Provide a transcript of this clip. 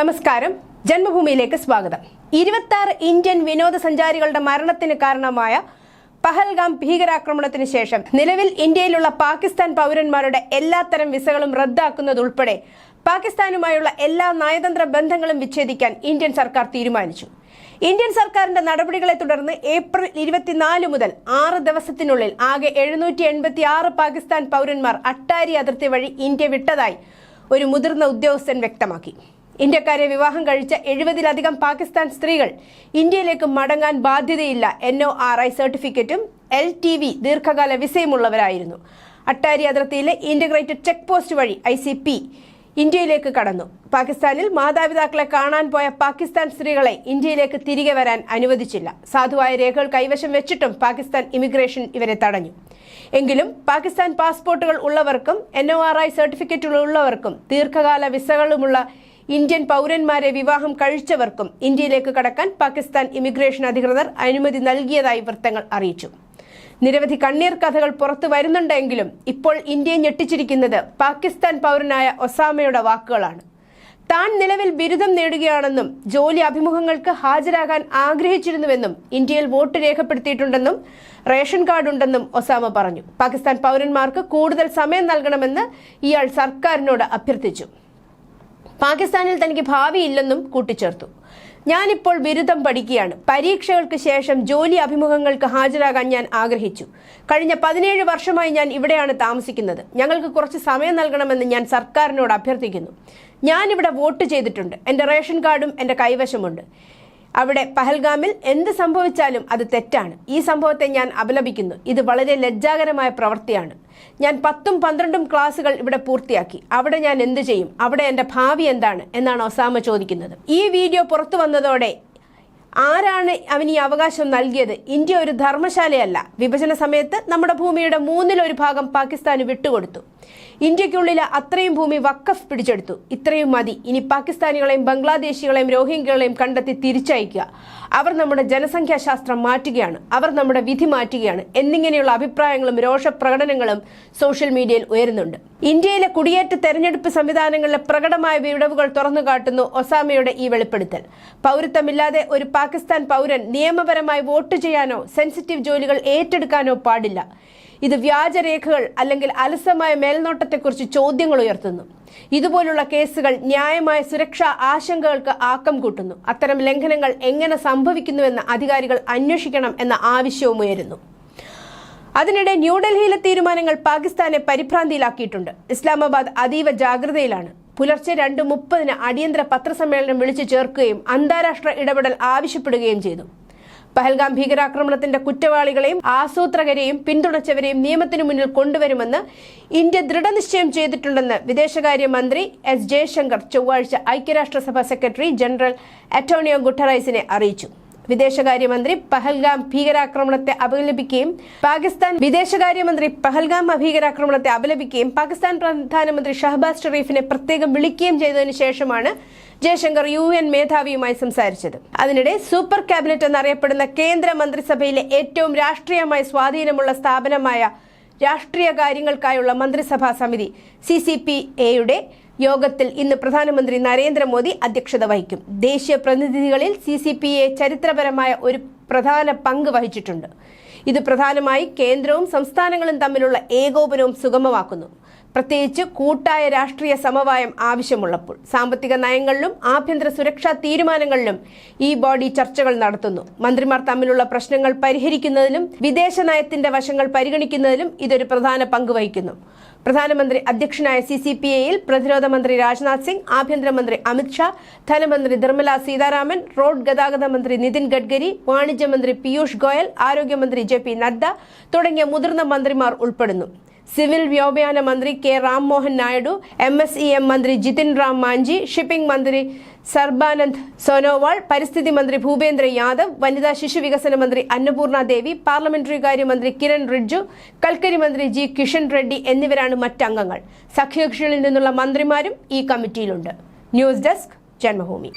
നമസ്കാരം. ജന്മഭൂമിയിലേക്ക് സ്വാഗതം. ഇരുപത്തി ഇന്ത്യൻ വിനോദസഞ്ചാരികളുടെ മരണത്തിന് കാരണമായ പഹൽഗാം ഭീകരാക്രമണത്തിന് ശേഷം നിലവിൽ ഇന്ത്യയിലുള്ള പാകിസ്ഥാൻ പൗരന്മാരുടെ എല്ലാത്തരം വിസകളും റദ്ദാക്കുന്നതുൾപ്പെടെ പാകിസ്ഥാനുമായുള്ള എല്ലാ നയതന്ത്ര ബന്ധങ്ങളും വിച്ഛേദിക്കാൻ ഇന്ത്യൻ സർക്കാർ തീരുമാനിച്ചു. ഇന്ത്യൻ സർക്കാരിന്റെ നടപടികളെ തുടർന്ന് ഏപ്രിൽ ഇരുപത്തിനാല് മുതൽ ആറ് ദിവസത്തിനുള്ളിൽ ആകെ എഴുന്നൂറ്റി എൺപത്തി ആറ് പാകിസ്ഥാൻ പൗരന്മാർ അട്ടാരി അതിർത്തി വഴി ഇന്ത്യ വിട്ടതായി ഒരു മുതിർന്ന ഉദ്യോഗസ്ഥൻ വ്യക്തമാക്കി. ഇന്ത്യക്കാരെ വിവാഹം കഴിച്ച എഴുപതിലധികം പാകിസ്ഥാൻ സ്ത്രീകൾ ഇന്ത്യയിലേക്ക് മടങ്ങാൻ ബാധ്യതയില്ല. എൻ ഒ ആർ ഐ സർട്ടിഫിക്കറ്റും എൽ ടി വി ദീർഘകാല വിസയുമുള്ളവരായിരുന്നു. അട്ടാരി അതിർത്തിയിലെ ഇന്റഗ്രേറ്റഡ് ചെക്ക് പോസ്റ്റ് വഴി ഐ സി പി ഇന്ത്യയിലേക്ക് കടന്നു. പാകിസ്ഥാനിൽ മാതാപിതാക്കളെ കാണാൻ പോയ പാകിസ്ഥാൻ സ്ത്രീകളെ ഇന്ത്യയിലേക്ക് തിരികെ വരാൻ അനുവദിച്ചില്ല. സാധുവായ രേഖകൾ കൈവശം വെച്ചിട്ടും പാകിസ്ഥാൻ ഇമിഗ്രേഷൻ ഇവരെ തടഞ്ഞു. എങ്കിലും പാകിസ്ഥാൻ പാസ്പോർട്ടുകൾ ഉള്ളവർക്കും എൻ ഒ ആർ ഐ സർട്ടിഫിക്കറ്റുകൾ ഉള്ളവർക്കും ദീർഘകാല വിസകളുമുള്ള ഇന്ത്യൻ പൗരന്മാരെ വിവാഹം കഴിച്ചവർക്കും ഇന്ത്യയിലേക്ക് കടക്കാൻ പാകിസ്ഥാൻ ഇമിഗ്രേഷൻ അധികൃതർ അനുമതി നൽകിയതായി വൃത്തങ്ങൾ അറിയിച്ചു. നിരവധി കണ്ണീർ കഥകൾ പുറത്തു വരുന്നുണ്ടെങ്കിലും ഇപ്പോൾ ഇന്ത്യയെ ഞെട്ടിച്ചിരിക്കുന്നത് പാകിസ്ഥാൻ പൗരനായ ഒസാമയുടെ വാക്കുകളാണ്. താൻ നിലവിൽ ബിരുദം നേടുകയാണെന്നും ജോലി അഭിമുഖങ്ങൾക്ക് ഹാജരാകാൻ ആഗ്രഹിച്ചിരുന്നുവെന്നും ഇന്ത്യയിൽ വോട്ട് രേഖപ്പെടുത്തിയിട്ടുണ്ടെന്നും റേഷൻ കാർഡ് ഉണ്ടെന്നും ഒസാമ പറഞ്ഞു. പാകിസ്ഥാൻ പൗരന്മാർക്ക് കൂടുതൽ സമയം നൽകണമെന്ന് ഇയാൾ സർക്കാരിനോട് അഭ്യർത്ഥിച്ചു. പാകിസ്ഥാനിൽ തനിക്ക് ഭാവിയില്ലെന്നും കൂട്ടിച്ചേർത്തു. ഞാനിപ്പോൾ ബിരുദം പഠിക്കുകയാണ്. പരീക്ഷകൾക്ക് ശേഷം ജോലി അഭിമുഖങ്ങൾക്ക് ഹാജരാകാൻ ഞാൻ ആഗ്രഹിച്ചു. കഴിഞ്ഞ പതിനേഴ് വർഷമായി ഞാൻ ഇവിടെയാണ് താമസിക്കുന്നത്. ഞങ്ങൾക്ക് കുറച്ച് സമയം നൽകണമെന്ന് ഞാൻ സർക്കാരിനോട് അഭ്യർത്ഥിക്കുന്നു. ഞാനിവിടെ വോട്ട് ചെയ്തിട്ടുണ്ട്. എന്റെ റേഷൻ കാർഡും എന്റെ കൈവശമുണ്ട്. അവിടെ പഹൽഗാമിൽ എന്ത് സംഭവിച്ചാലും അത് തെറ്റാണ്. ഈ സംഭവത്തെ ഞാൻ അപലപിക്കുന്നു. ഇത് വളരെ ലജ്ജാകരമായ പ്രവൃത്തിയാണ്. ഞാൻ പത്തും പന്ത്രണ്ടും ക്ലാസുകൾ ഇവിടെ പൂർത്തിയാക്കി. അവിടെ ഞാൻ എന്ത് ചെയ്യും? അവിടെ എന്റെ ഭാവി എന്താണ്? എന്നാണ് ഒസാമ ചോദിക്കുന്നത്. ഈ വീഡിയോ പുറത്തു വന്നതോടെ ആരാണ് അവന് ഈ അവകാശം നൽകിയത്? ഇന്ത്യ ഒരു ധർമ്മശാലയല്ല. വിഭജന സമയത്ത് നമ്മുടെ ഭൂമിയുടെ മൂന്നിലൊരു ഭാഗം പാകിസ്ഥാന് വിട്ടുകൊടുത്തു. ഇന്ത്യക്കുള്ളിലെ അത്രയും ഭൂമി വക്കഫ് പിടിച്ചെടുത്തു. ഇത്രയും മതി. ഇനി പാകിസ്ഥാനികളെയും ബംഗ്ലാദേശികളെയും രോഹിംഗ്യകളെയും കണ്ടെത്തി തിരിച്ചയക്കുക. അവർ നമ്മുടെ ജനസംഖ്യാശാസ്ത്രം മാറ്റുകയാണ്. അവർ നമ്മുടെ വിധി മാറ്റുകയാണ്. എന്നിങ്ങനെയുള്ള അഭിപ്രായങ്ങളും രോഷപ്രകടനങ്ങളും സോഷ്യൽ മീഡിയയിൽ ഉയരുന്നുണ്ട്. ഇന്ത്യയിലെ കുടിയേറ്റ തെരഞ്ഞെടുപ്പ് സംവിധാനങ്ങളിലെ പ്രകടമായ വിടവുകൾ തുറന്നു കാട്ടുന്നു ഒസാമയുടെ ഈ വെളിപ്പെടുത്തൽ. പൗരത്വമില്ലാതെ ഒരു പാകിസ്ഥാൻ പൗരൻ നിയമപരമായി വോട്ട് ചെയ്യാനോ സെൻസിറ്റീവ് ജോലികൾ ഏറ്റെടുക്കാനോ പാടില്ല. ഇത് വ്യാജരേഖകൾ അല്ലെങ്കിൽ അലസമായ മേൽനോട്ടത്തെക്കുറിച്ച് ചോദ്യങ്ങൾ ഉയർത്തുന്നു. ഇതുപോലുള്ള കേസുകൾ ന്യായമായ സുരക്ഷാ ആശങ്കകൾക്ക് ആക്കം കൂട്ടുന്നു. അത്തരം ലംഘനങ്ങൾ എങ്ങനെ സംഭവിക്കുന്നുവെന്ന് അധികാരികൾ അന്വേഷിക്കണം എന്ന ആവശ്യവും ഉയരുന്നു. അതിനിടെ ന്യൂഡൽഹിയിലെ തീരുമാനങ്ങൾ പാകിസ്ഥാനെ പരിഭ്രാന്തിയിലാക്കിയിട്ടുണ്ട്. ഇസ്ലാമാബാദ് അതീവ ജാഗ്രതയിലാണ്. പുലർച്ചെ രണ്ട് മുപ്പതിന് അടിയന്തര പത്രസമ്മേളനം വിളിച്ചു ചേർക്കുകയും അന്താരാഷ്ട്ര ഇടപെടൽ ആവശ്യപ്പെടുകയും ചെയ്തു. പഹൽഗാം ഭീകരാക്രമണത്തിന്റെ കുറ്റവാളികളെയും ആസൂത്രകരെയും പിന്തുണച്ചവരെയും നിയമത്തിനു മുന്നിൽ കൊണ്ടുവരുമെന്ന് ഇന്ത്യ ദൃഢനിശ്ചയം ചെയ്തിട്ടുണ്ടെന്ന് വിദേശകാര്യമന്ത്രി എസ് ജയശങ്കർ ചൊവ്വാഴ്ച ഐക്യരാഷ്ട്രസഭ സെക്രട്ടറി ജനറൽ അറ്റോണിയോ ഗുട്ടറൈസിനെ അറിയിച്ചു. വിദേശകാര്യമന്ത്രി പഹൽഗാം ഭീകരാക്രമണത്തെ അപലപിക്കുകയും പാകിസ്ഥാൻ വിദേശകാര്യമന്ത്രി പഹൽഗാം ഭീകരാക്രമണത്തെ അപലപിക്കുകയും പാകിസ്ഥാൻ പ്രധാനമന്ത്രി ഷഹബാസ് ഷെറീഫിനെ പ്രത്യേകം വിളിക്കുകയും ചെയ്തതിനു ശേഷമാണ് ജയശങ്കർ യു എൻ മേധാവിയുമായി സംസാരിച്ചത്. അതിനിടെ സൂപ്പർ ക്യാബിനറ്റ് എന്നറിയപ്പെടുന്ന കേന്ദ്ര മന്ത്രിസഭയിലെ ഏറ്റവും രാഷ്ട്രീയമായി സ്വാധീനമുള്ള സ്ഥാപനമായ രാഷ്ട്രീയ കാര്യങ്ങൾക്കായുള്ള മന്ത്രിസഭാ സമിതി സി സി പി എയുടെ യോഗത്തിൽ ഇന്ന് പ്രധാനമന്ത്രി നരേന്ദ്രമോദി അധ്യക്ഷത വഹിക്കും. ദേശീയ പ്രതിനിധികളിൽ സി ചരിത്രപരമായ ഒരു പ്രധാന പങ്ക് വഹിച്ചിട്ടുണ്ട്. ഇത് പ്രധാനമായി കേന്ദ്രവും സംസ്ഥാനങ്ങളും തമ്മിലുള്ള ഏകോപനവും സുഗമമാക്കുന്നു. പ്രത്യേകിച്ച് കൂട്ടായ രാഷ്ട്രീയ സമവായം ആവശ്യമുള്ളപ്പോൾ സാമ്പത്തിക നയങ്ങളിലും ആഭ്യന്തര സുരക്ഷാ തീരുമാനങ്ങളിലും ഈ ബോഡി ചർച്ചകൾ നടത്തുന്നു. മന്ത്രിമാർ തമ്മിലുള്ള പ്രശ്നങ്ങൾ പരിഹരിക്കുന്നതിലും വിദേശ നയത്തിന്റെ വശങ്ങൾ പരിഗണിക്കുന്നതിലും ഇതൊരു പ്രധാന പങ്ക് വഹിക്കുന്നു. പ്രധാനമന്ത്രി അധ്യക്ഷനായ സി സി പി എയിൽ പ്രതിരോധ മന്ത്രി രാജ്നാഥ് സിംഗ് ആഭ്യന്തരമന്ത്രി അമിത്ഷാ ധനമന്ത്രി നിർമ്മല സീതാരാമൻ റോഡ് ഗതാഗത മന്ത്രി നിതിൻ ഗഡ്കരി വാണിജ്യമന്ത്രി പീയൂഷ് ഗോയൽ ആരോഗ്യമന്ത്രി ജെ. പി നദ്ദ തുടങ്ങിയ മുതിർന്ന മന്ത്രിമാർ ഉൾപ്പെടുന്നു. സിവിൽ വ്യോമയാന മന്ത്രി K Rammohan Naidu M S E M മന്ത്രി ജിതിൻ റാം മാഞ്ചി ഷിപ്പിംഗ് മന്ത്രി സർബാനന്ദ് സോനോവാൾ പരിസ്ഥിതി മന്ത്രി ഭൂപേന്ദ്ര യാദവ് വനിതാ ശിശു വികസന മന്ത്രി അന്നപൂർണ ദേവി പാർലമെന്ററി കാര്യമന്ത്രി കിരൺ റിജ്ജു കൽക്കരി മന്ത്രി ജി കിഷൻ റെഡ്ഡി എന്നിവരാണ് മറ്റംഗങ്ങൾ. സഖ്യകക്ഷികളിൽ നിന്നുള്ള മന്ത്രിമാരും ഈ കമ്മിറ്റിയിലുണ്ട്. News desk Janmabhumi.